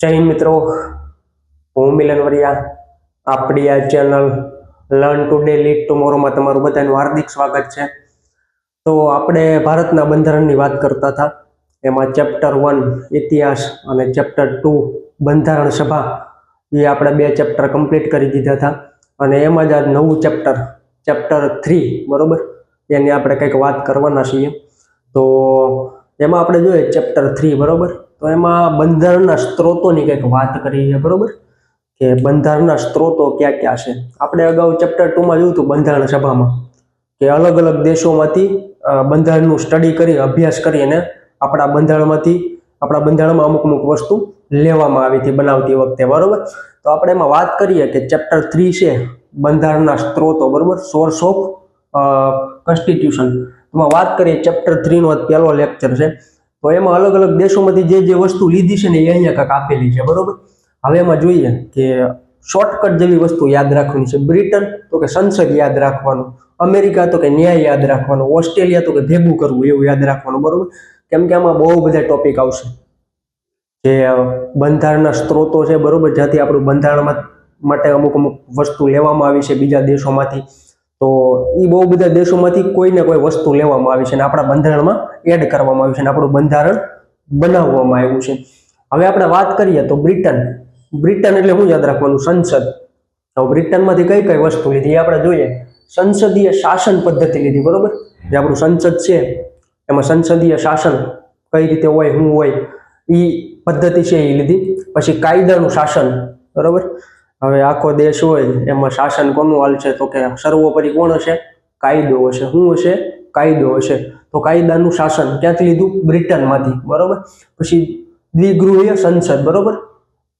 જય હિન્દ મિત્રો, હું મિલન વરિયા. આપણી આ ચેનલ લર્ન ટુડે લીડ ટુમોરોમાં તમારું બધાનું હાર્દિક સ્વાગત છે. તો આપણે ભારતના બંધારણની વાત કરતા હતા. એમાં ચેપ્ટર વન, ઇતિહાસ અને ચેપ્ટર ટુ, બંધારણ સભા, એ આપણે બે ચેપ્ટર કમ્પ્લીટ કરી દીધા હતા. અને એમાં જ આ નવું ચેપ્ટર ચેપ્ટર થ્રી, બરોબર? એની આપણે કંઈક વાત કરવાના છીએ. તો એમાં આપણે જોઈએ ચેપ્ટર થ્રી બરોબર? તો એમાં બંધારણના સ્ત્રોતોની કંઈક વાત કરી છે, બરોબર? કે બંધારણના સ્ત્રોતો ક્યાં ક્યાં છે? આપણે અગાઉ ચેપ્ટર ટુમાં જોયું હતું બંધારણ સભામાં, કે અલગ અલગ દેશોમાંથી બંધારણનું સ્ટડી કરી, અભ્યાસ કરી અને આપણા બંધારણમાંથી, આપણા બંધારણમાં અમુક અમુક વસ્તુ લેવામાં આવી હતી, બનાવતી વખતે, બરોબર? તો આપણે એમાં વાત કરીએ કે ચેપ્ટર થ્રી છે બંધારણના સ્ત્રોતો, બરોબર? સોર્સ ઓફ કોન્સ્ટિટ્યુશન એમાં વાત કરીએ ચેપ્ટર થ્રીનો પહેલો લેક્ચર છે. તો એમાં અલગ અલગ દેશોમાંથી જે જે વસ્તુ લીધી છે ને એ અહીંયા કાંક આપેલી છે, બરોબર? હવે એમાં જોઈએ કે શોર્ટકટ જેવી વસ્તુ યાદ રાખવાની છે. બ્રિટન તો કે સંસદ યાદ રાખવાનું, અમેરિકા તો કે ન્યાય યાદ રાખવાનું, ઓસ્ટ્રેલિયા તો કે ભેગું કરવું એવું યાદ રાખવાનું, બરોબર? કેમ કે આમાં બહુ બધા ટોપિક આવશે. જે બંધારણના સ્ત્રોતો છે, બરોબર? જ્યાંથી આપણું બંધારણમાં માટે અમુક અમુક વસ્તુ લેવામાં આવી છે બીજા દેશોમાંથી. તો એ બહુ બધા દેશોમાંથી કોઈ ને કોઈ વસ્તુ લેવામાં આવી છે અને આપણા બંધારણમાં એડ કરવામાં આવ્યું છે અને આપણું બંધારણ બનાવવામાં આવ્યું છે. હવે આપણે વાત કરીએ તો બ્રિટન. બ્રિટન એટલે શું યાદ રાખવાનું? સંસદ. તો બ્રિટનમાંથી કઈ કઈ વસ્તુ લીધી? એ આપણે જોઈએ. સંસદીય શાસન પદ્ધતિ લીધી, બરોબર? જે આપણું સંસદ છે, એમાં સંસદીય શાસન કઈ રીતે હોય શું હોય એ પદ્ધતિ છે એ લીધી. પછી કાયદાનું શાસન, બરોબર? હવે આખો દેશ હોય, એમાં શાસન કોનું હાલ છે? તો કે સર્વોપરી કોણ હશે? કાયદો હશે. શું હશે? કાયદો હશે. તો કાયદાનું શાસન ક્યાંથી લીધું? બ્રિટનમાંથી. બરોબર? પછી દ્વિગૃહીય સંસદ, બરોબર?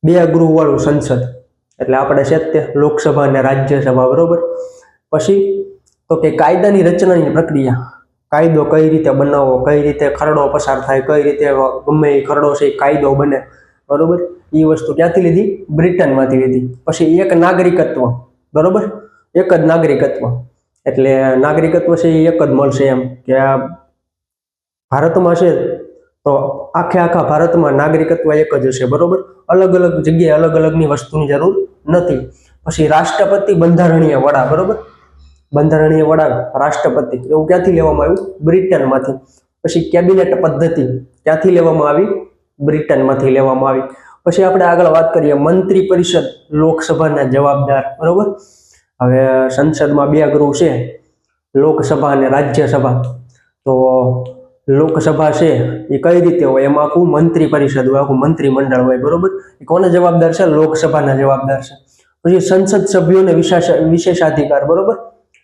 બે ગૃહ વાળું સંસદ. એટલે આપણે છે તે લોકસભા અને રાજ્યસભા, બરોબર? પછી તો કે કાયદાની રચનાની પ્રક્રિયા. કાયદો કઈ રીતે બનાવવો, કઈ રીતે ખરડો પસાર થાય, કઈ રીતે ગમે એ ખરડો છે એ કાયદો બને. બરોબર? એ વસ્તુ ક્યાંથી લીધી? બ્રિટનમાંથી લીધી. પછી એક નાગરિકત્વ. બરોબર? એક જ નાગરિકત્વ. એટલે નાગરિકત્વ છે એ એક જ મળશે એમ કે આ ભારતમાં છે તો આખે આખા ભારતમાં નાગરિકત્વ એક જ હશે. બરોબર? અલગ અલગ જગ્યાએ અલગ અલગની વસ્તુની જરૂર નથી. પછી રાષ્ટ્રપતિ બંધારણીય વડા. બરોબર? બંધારણીય વડા રાષ્ટ્રપતિ. એવું ક્યાંથી લેવામાં આવ્યું? બ્રિટનમાંથી. પછી કેબિનેટ પદ્ધતિ ક્યાંથી લેવામાં આવી? બ્રિટનમાંથી લેવામાં આવી. પછી આપણે આગળ વાત કરીએ મંત્રી પરિષદ લોકસભાના જવાબદાર, બરોબર? હવે સંસદમાં બે ગૃહ છે, લોકસભા અને રાજ્યસભા. તો લોકસભા છે, એ કઈ રીતે હોય? એમાં આખું મંત્રી પરિષદ હોય, આખું મંત્રીમંડળ હોય, બરોબર? એ કોને જવાબદાર છે? લોકસભાના જવાબદાર છે. પછી સંસદ સભ્યોને વિશેષ, વિશેષાધિકાર, બરોબર?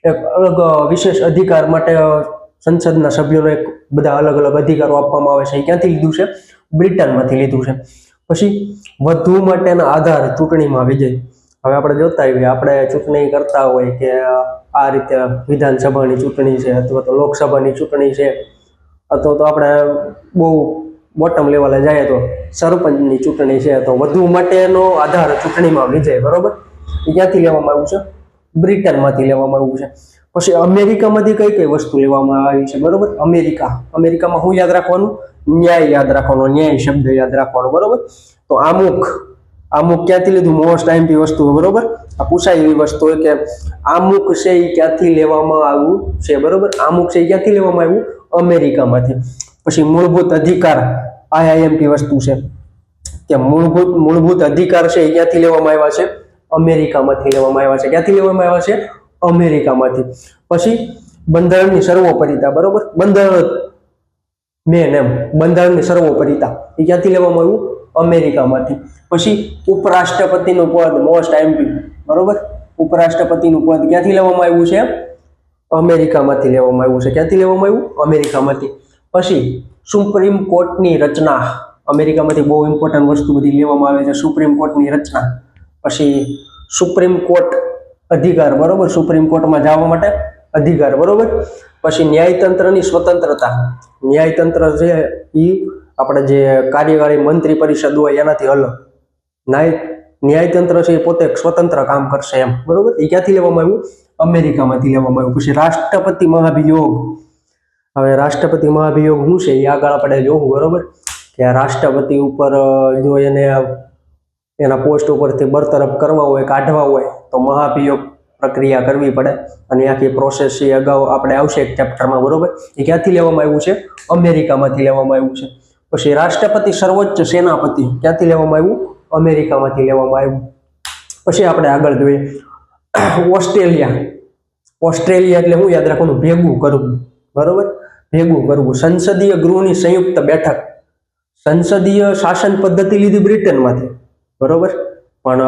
એક અલગ વિશેષ અધિકાર માટે સંસદના સભ્યોને એક બધા અલગ અલગ અધિકારો આપવામાં આવે છે. એ ક્યાંથી લીધું છે? બ્રિટનમાંથી લીધું છે. પછી વધુ માટેના આધાર ચૂંટણીમાં વિજય. હવે આપણે જોતા આવીએ, આપણે ચૂંટણી કરતા હોય કે આ રીતે વિધાનસભાની ચૂંટણી છે અથવા તો લોકસભાની ચૂંટણી છે, અથવા તો આપણે બહુ બોટમ લેવલે જાય તો સરપંચની ચૂંટણી છે, તો વધુ માટેનો આધાર ચૂંટણીમાં વિજય, બરોબર? ક્યાંથી લેવામાં આવ્યું છે? બ્રિટનમાંથી લેવામાં આવ્યું છે. પછી અમેરિકામાંથી કઈ કઈ વસ્તુ લેવામાં આવી છે? બરોબર? અમેરિકા. અમેરિકામાં શું યાદ રાખવાનું? ન્યાય યાદ રાખવાનો, ન્યાય શબ્દ યાદ રાખવાનો, બરોબર? તો આમુખ અમુક ક્યાંથી લીધું? મોસ્ટ ટાઈમથી વસ્તુ, બરોબર? આ પૂછાય એવી વસ્તુ હોય કે અમુક છે એ ક્યાંથી લેવામાં આવ્યું છે, બરોબર? અમુક છે એ ક્યાંથી લેવામાં આવ્યું? અમેરિકામાંથી. પછી મૂળભૂત અધિકાર આઈઆઈએમપી વસ્તુ છે. કે મૂળભૂત મૂળભૂત અધિકાર છે એ ક્યાંથી લેવામાં આવ્યા છે? અમેરિકામાંથી લેવામાં આવ્યા છે. ક્યાંથી લેવામાં આવ્યા છે? અમેરિકામાંથી. પછી બંધારણની સર્વોપરિતા, બરોબર? બંધારણ મેન એમ. બંધારણની સર્વોપરિતા. એ ક્યાંથી લેવામાં આવ્યું? અમેરિકામાંથી. પછી ઉપરાષ્ટ્રપતિનું પદ મોસ્ટ એમપી બરોબર? ઉપરાષ્ટ્રપતિનું પદ ક્યાંથી લેવામાં આવ્યું છે? અમેરિકામાંથી લેવામાં આવ્યું છે. ક્યાંથી લેવામાં આવ્યું? અમેરિકામાંથી. પછી સુપ્રીમ કોર્ટની રચના. અમેરિકામાંથી બહુ ઇમ્પોર્ટન્ટ વસ્તુ બધી લેવામાં આવે છે. સુપ્રીમ કોર્ટની રચના. પછી સુપ્રીમ કોર્ટ અધિકાર, બરોબર? સુપ્રીમ કોર્ટમાં જવા માટે અધિકાર, બરોબર? પછી ન્યાયતંત્રની સ્વતંત્રતા. ન્યાયતંત્ર છે એ આપણે જે કાર્યકારી મંત્રી પરિષદ હોય એનાથી અલગ. ન્યાય ન્યાયતંત્ર છે એ પોતે સ્વતંત્ર કામ કરશે એમ, બરોબર? એ ક્યાંથી લેવામાં આવ્યું? અમેરિકામાંથી લેવામાં આવ્યું. પછી રાષ્ટ્રપતિ મહાભિયોગ. હવે રાષ્ટ્રપતિ મહાભિયોગ શું છે? એ આગળ આપણે જોવું, બરોબર? કે રાષ્ટ્રપતિ ઉપર જો એને એના પોસ્ટ ઉપરથી બરતરફ કરવા હોય, કાઢવા હોય, તો મહાભિયોગ પ્રક્રિયા કરવી પડે. અને આખી પ્રોસેસ એ અગાઉ આપણે આવશે એક ચેપ્ટરમાં બરોબર? એ ક્યાંથી લેવામાં આવ્યું છે? અમેરિકામાંથી લેવામાં આવ્યું છે. પછી રાષ્ટ્રપતિ સર્વોચ્ચ સેનાપતિ ક્યાંથી લેવામાં આવ્યું? અમેરિકામાંથી લેવામાં આવ્યું. પછી આપણે આગળ જોઈએ. ઓસ્ટ્રેલિયા. ઓસ્ટ્રેલિયા એટલે હું યાદ રાખવાનું ભેગું કરવું. બરોબર? ભેગું કરવું. સંસદીય ગૃહની સંયુક્ત બેઠક. સંસદીય શાસન પદ્ધતિ લીધી બ્રિટનમાંથી. બરોબર? પણ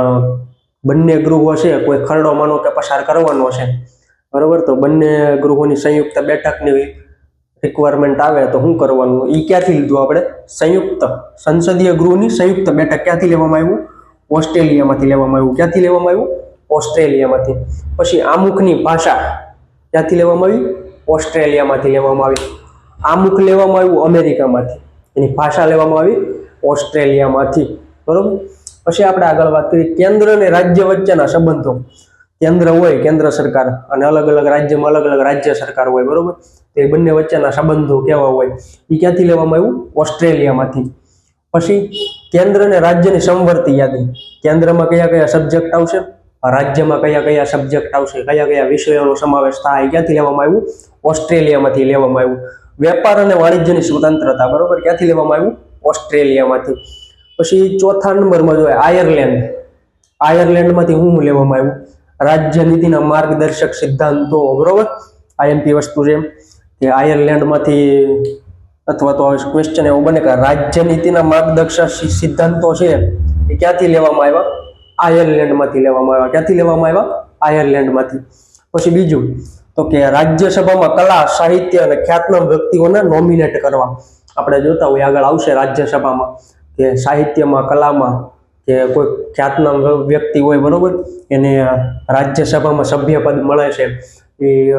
બંને ગૃહો છે, કોઈ ખરડો માનો કે પસાર કરવાનો છે. બરોબર? તો બંને ગૃહોની સંયુક્ત બેઠકની રિક્વાયરમેન્ટ આવે તો શું કરવાનું? એ ક્યાંથી લીધું આપણે? સંયુક્ત. સંસદીય ગૃહની સંયુક્ત બેઠક ક્યાંથી લેવામાં આવ્યું? ઓસ્ટ્રેલિયામાંથી લેવામાં આવ્યું. ક્યાંથી લેવામાં આવ્યું? ઓસ્ટ્રેલિયામાંથી. પછી આમુખની ભાષા ક્યાંથી લેવામાં આવી? ઓસ્ટ્રેલિયામાંથી લેવામાં આવી. આમુખ લેવામાં આવ્યું અમેરિકામાંથી. એની ભાષા લેવામાં આવી ઓસ્ટ્રેલિયામાંથી. બરોબર? પછી આપણે આગળ વાત કરીએ કેન્દ્ર અને રાજ્ય વચ્ચેના સંબંધો. કેન્દ્ર હોય કેન્દ્ર સરકાર અને અલગ અલગ રાજ્યમાં અલગ અલગ રાજ્ય સરકાર હોય, બરોબર? એ બંને વચ્ચેના સંબંધો કેવા હોય? એ ક્યાંથી લેવામાં આવ્યું? ઓસ્ટ્રેલિયામાંથી. પછી કેન્દ્ર અને રાજ્યની સંવર્તી યાદી. કેન્દ્રમાં કયા કયા સબ્જેક્ટ આવશે? રાજ્યમાં કયા કયા સબ્જેક્ટ આવશે? કયા કયા વિષયોનો સમાવેશ થાય? ક્યાંથી લેવામાં આવ્યું? ઓસ્ટ્રેલિયામાંથી લેવામાં આવ્યું. વેપાર અને વાણિજ્યની સ્વતંત્રતા, બરોબર? ક્યાંથી લેવામાં આવ્યું? ઓસ્ટ્રેલિયામાંથી. પછી ચોથા નંબરમાં જોઈએ આયર્લેન્ડ. આયર્લેન્ડમાંથી હું લેવામાં આવ્યું. રાજ્ય નીતિના માર્ગદર્શક સિદ્ધાંતો, બરોબર? આઈએમપી વસ્તુ છે. કે આયર્લેન્ડમાંથી અથવા તો ક્વેશ્ચન એવો બને કે રાજ્ય નીતિના માર્ગદર્શક સિદ્ધાંતો છે એ ક્યાંથી લેવામાં આવ્યા? આયર્લેન્ડમાંથી લેવામાં આવ્યા. ક્યાંથી લેવામાં આવ્યા? આયર્લેન્ડમાંથી. પછી બીજું, તો કે રાજ્યસભામાં કલા, સાહિત્ય અને ખ્યાતનામ વ્યક્તિઓને નોમિનેટ કરવા. આપણે જોતા હોય આગળ આવશે રાજ્યસભામાં. કે સાહિત્યમાં, કલામાં કે કોઈ ખ્યાતનામ વ્યક્તિ હોય બરોબર, એને રાજ્યસભામાં સભ્યપદ મળે છે, એ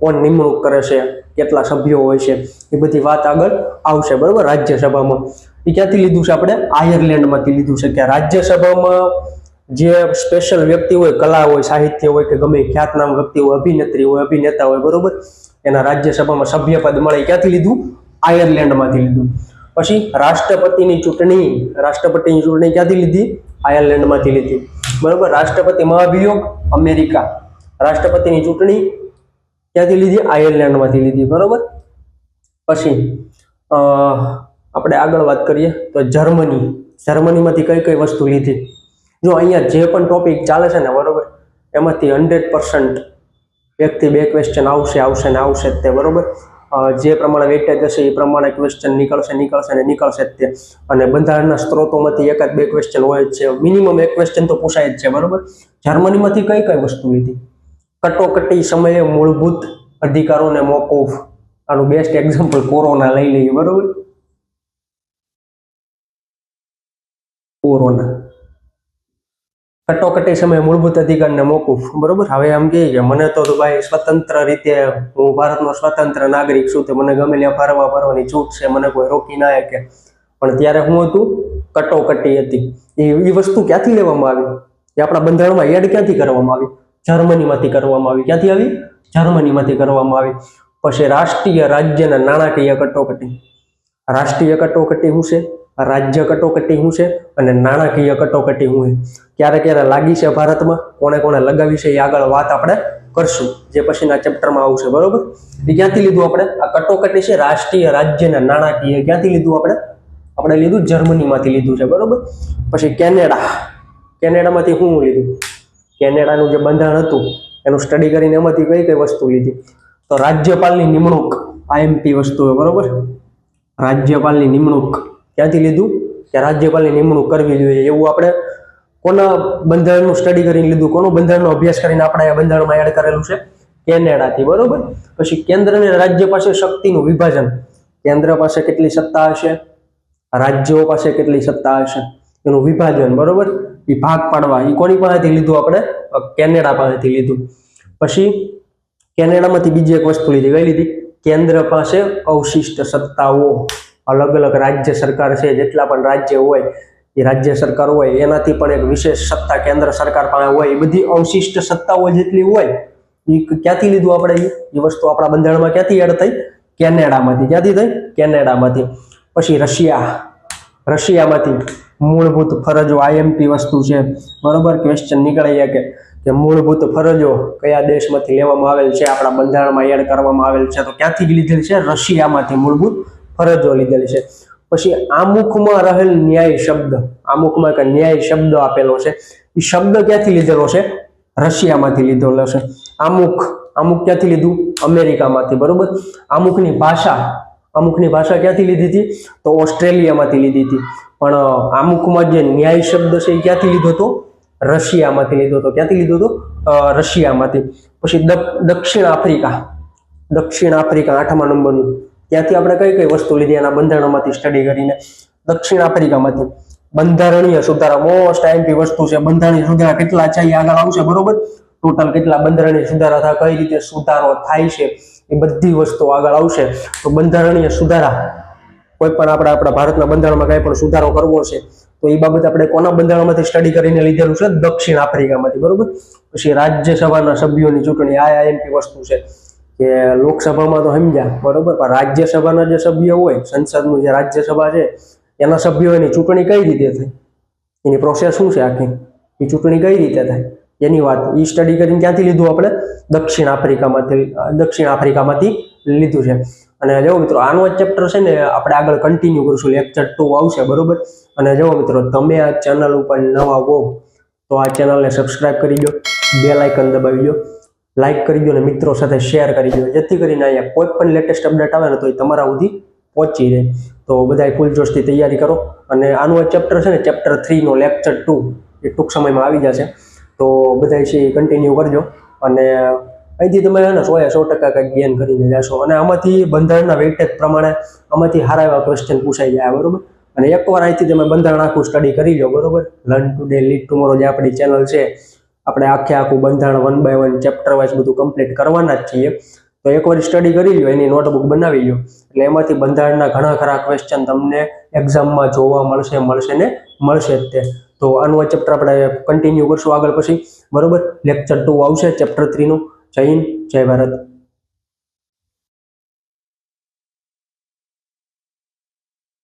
કોણ નિમણૂક કરે છે, કેટલા સભ્યો હોય છે, એ બધી વાત આગળ આવશે, બરોબર રાજ્યસભામાં એ ક્યાંથી લીધું છે આપણે? આયર્લેન્ડમાંથી લીધું છે, કે રાજ્યસભામાં જે સ્પેશિયલ વ્યક્તિ હોય, કલા હોય, સાહિત્ય હોય, કે ગમે ખ્યાતનામ વ્યક્તિ હોય, અભિનેત્રી હોય, અભિનેતા હોય, બરોબર, એના રાજ્યસભામાં સભ્યપદ મળે ક્યાંથી લીધું? આયર્લેન્ડમાંથી લીધું. પછી રાષ્ટ્રપતિની ચૂંટણી રાષ્ટ્રપતિની ચૂંટણી ક્યાંથી લીધી? આયર્લેન્ડમાંથી લીધી. બરોબર? રાષ્ટ્રપતિ મહાભિયોગ, અમેરિકા. રાષ્ટ્રપતિની ચૂંટણી ક્યાંથી લીધી? આયર્લેન્ડમાંથી લીધી. બરોબર? પછી આપણે આગળ વાત કરીએ તો જર્મની. જર્મનીમાંથી કઈ કઈ વસ્તુ લીધી? જો અહીંયા જે પણ ટોપિક ચાલે છે ને, બરોબર? એમાંથી હંડ્રેડ પર્સન્ટ એકથી બે ક્વેશ્ચન આવશે આવશે ને, આવશે જ તે, બરોબર? જે પ્રમાણે વેટેજ હશે એ પ્રમાણે ક્વેશ્ચન નીકળશે નીકળશે ને નીકળશે જ તે. અને બંધારણના સ્ત્રોતોમાંથી એકાદ બે ક્વેશ્ચન હોય જ છે. મિનિમમ એક ક્વેશ્ચન તો પૂછાય જ છે, બરોબર? જર્મનીમાંથી કઈ કઈ વસ્તુ લીધી? કટોકટી, સમયે મૂળભૂત અધિકારોને મોકૂફ આનું બેસ્ટ એક્ઝામ્પલ કોરોના લઈ લઈએ, બરોબર? કોરોના. કટોકટી સમયે મૂળભૂત અધિકારને મોકૂફ. બરોબર? હવે આમ કહે કે મને તો ભાઈ સ્વતંત્ર રીતે હું ભારતનો સ્વતંત્ર નાગરિક છું તો મને ગમે ત્યાં ફરવા ફરવાની છૂટ છે, મને કોઈ રોકી ના શકે. પણ ત્યારે શું હતું? કટોકટી હતી. એ વસ્તુ ક્યાંથી લેવામાં આવી? એ આપણા બંધારણમાં એડ ક્યાંથી કરવામાં આવી? જર્મનીમાંથી કરવામાં આવી. ક્યાંથી આવી? જર્મનીમાંથી કરવામાં આવી. પછી રાષ્ટ્રીય રાજ્યના નાણાકીય કટોકટી. રાષ્ટ્રીય કટોકટી શું છે? રાજ્ય કટોકટી શું છે? અને નાણાકીય કટોકટી શું છે? ક્યારે ક્યારે લાગી છે ભારતમાં, કોણે કોણે લગાવી છે એ આગળ વાત આપણે કરશું. જે પછીના ચેપ્ટરમાં આવશે, બરોબર? એ ક્યાંથી લીધું આપણે? આ કટોકટી છે રાષ્ટ્રીય રાજ્યના નાણાકીય ક્યાંથી લીધું આપણે? આપણે લીધું જર્મનીમાંથી લીધું છે, બરોબર? પછી કેનેડા. કેનેડામાંથી શું લીધું? કેનેડાનું જે બંધારણ હતું, એનું સ્ટડી કરીને એમાંથી કઈ કઈ વસ્તુ લીધી? તો રાજ્યપાલની નિમણૂક આઈએમપી વસ્તુ બરોબર? રાજ્યપાલની નિમણૂક. ક્યાંથી લીધું? કે રાજ્યપાલની નિમણૂક કરવી જોઈએ એવું આપણે કોના બંધારણનું સ્ટડી કરીને લીધું, કોનું બંધારણનો અભ્યાસ કરીને આપણે બંધારણમાં એડ કરેલું છે? કેનેડાથી, બરોબર? પછી કેન્દ્ર અને રાજ્ય પાસે શક્તિનું વિભાજન. કેન્દ્ર પાસે કેટલી સત્તા હશે? રાજ્યો પાસે કેટલી સત્તા હશે? એનું વિભાજન, બરોબર? એ ભાગ પાડવા એ કોની પાસેથી લીધું આપણે? કેનેડા પાસેથી લીધું. પછી કેનેડામાંથી બીજી એક વસ્તુ લીધી, કઈ લીધી? કેન્દ્ર પાસે અવશિષ્ટ સત્તાઓ. અલગ અલગ રાજ્ય સરકાર છે, જેટલા પણ રાજ્ય હોય એ રાજ્ય સરકાર હોય, એનાથી પણ એક વિશેષ સત્તા કેન્દ્ર સરકાર પાસે હોય, એ બધી અવશિષ્ટ સત્તાઓ જેટલી હોય, એ ક્યાંથી લીધું આપણે એ વસ્તુ આપણા બંધારણમાં ક્યાંથી એડ થઈ? કેનેડામાંથી. ક્યાંથી થઈ? કેનેડામાંથી. પછી રશિયા. રશિયામાંથી મૂળભૂત ફરજો આઈએમપી વસ્તુ છે. બરોબર? ક્વેશ્ચન નીકળે કે કે મૂળભૂત ફરજો કયા દેશમાંથી લેવામાં આવેલ છે? આપણા બંધારણમાં એડ કરવામાં આવેલ છે. તો ક્યાંથી લીધેલ છે? રશિયામાંથી મૂળભૂત ફરજો લીધેલ છે. પછી આમુખમાં રહેલ ન્યાય શબ્દ, આમુખમાં કે ન્યાય શબ્દ આપેલો છે. એ શબ્દ ક્યાંથી લીધેલો છે? રશિયામાંથી લીધેલો છે. અમુક અમુક ક્યાંથી લીધું? અમેરિકામાંથી, બરોબર? અમુકની ભાષા અમુકની ભાષા ક્યાંથી લીધી હતી? તો ઓસ્ટ્રેલિયામાંથી લીધી હતી. પણ અમુકમાં જે ન્યાય શબ્દ છે એ ક્યાંથી લીધો હતો? રશિયામાંથી લીધો હતો. ક્યાંથી લીધો હતો? રશિયામાંથી. પછી દક- દક્ષિણ આફ્રિકા દક્ષિણ આફ્રિકા આઠમા નંબરનું. ત્યાંથી આપણે કઈ કઈ વસ્તુ લીધી? એના બંધારણમાંથી સ્ટડી કરીને દક્ષિણ આફ્રિકામાંથી. બંધારણીય સુધારા. મોસ્ટ આઈમ્પી વસ્તુ છે. બંધારણીય સુધારા કેટલા છે? એ આગળ આવશે, બરોબર? ટોટલ કેટલા બંધારણીય સુધારા થાય કઈ રીતે સુધારો થાય છે? એ બધી વસ્તુ આગળ આવશે. તો બંધારણીય સુધારા. કોઈ પણ આપણે આપણા ભારતના બંધારણમાં કઈ પણ સુધારો કરવો છે, તો એ બાબત આપણે કોના બંધારણમાંથી સ્ટડી કરીને લીધેલું છે? દક્ષિણ આફ્રિકામાંથી, બરોબર? પછી રાજ્યસભાના સભ્યોની ચૂંટણી, આ આઈએમપી વસ્તુ છે. કે લોકસભામાં તો સમજ્યા બરોબર? પણ રાજ્યસભાના જે સભ્યો હોય, સંસદનું જે રાજ્યસભા છે, એના સભ્યોની ચૂંટણી કઈ રીતે થાય એની પ્રોસેસ શું છે આખી? એ ચૂંટણી કઈ રીતે થાય? એની વાત, એ સ્ટડી કરીને ક્યાંથી લીધું આપણે? દક્ષિણ આફ્રિકામાંથી દક્ષિણ આફ્રિકામાંથી લીધું છે. અને જો મિત્રો, આનો ચેપ્ટર છે ને, આપણે આગળ કન્ટિન્યુ કરશું. લેક્ચર ટુ આવશે, બરોબર? અને જો મિત્રો, તમે આ ચેનલ ઉપર નવા હો, તો આ ચેનલને સબસ્ક્રાઇબ કરી દો. બે લાઇકન દબાવી દો. લાઈક કરી દો અને મિત્રો સાથે શેર કરી દો. જેથી કરીને અહીંયા કોઈ પણ લેટેસ્ટ અપડેટ આવે ને તો એ તમારા સુધી પહોંચી જાય તો બધાય ફૂલ જોશથી તૈયારી કરો. અને આનું ચેપ્ટર છે ને ચેપ્ટર થ્રીનો લેક્ચર ટુ એ ટૂંક સમયમાં આવી જશે. તો બધા છે એ કન્ટિન્યુ કરજો. અને અહીંથી તમે છે ને સો સો ટકા કંઈક ગેન કરીને જશો. અને આમાંથી બંધારણના વેઇટેજ પ્રમાણે આમાંથી સારા એવા ક્વેશ્ચન પૂછાઈ જાય, બરાબર? અને એકવાર અહીંથી તમે બંધારણ આખું સ્ટડી કરી લો, બરોબર? લર્ન ટુડે લીડ ટુમોરો જે આપણી ચેનલ છે આપણે આખે આખું બંધારણ one by one chapter wise બધું કમ્પ્લીટ કરવાના જ છીએ. તો એકવાર સ્ટડી કરી લો એની નોટબુક બનાવી લો એટલે એમાંથી બંધારણના ઘણા ખરા ક્વેશ્ચન તમને એક્ઝામમાં જોવા મળશે મળશે ને મળશે જ તે. તો આનું ચેપ્ટર આપણે કન્ટિન્યુ કરશું આગળ પછી. બરોબર? લેક્ચર ટુ આવશે ચેપ્ટર થ્રીનું જય હિન્દ, જય ભારત.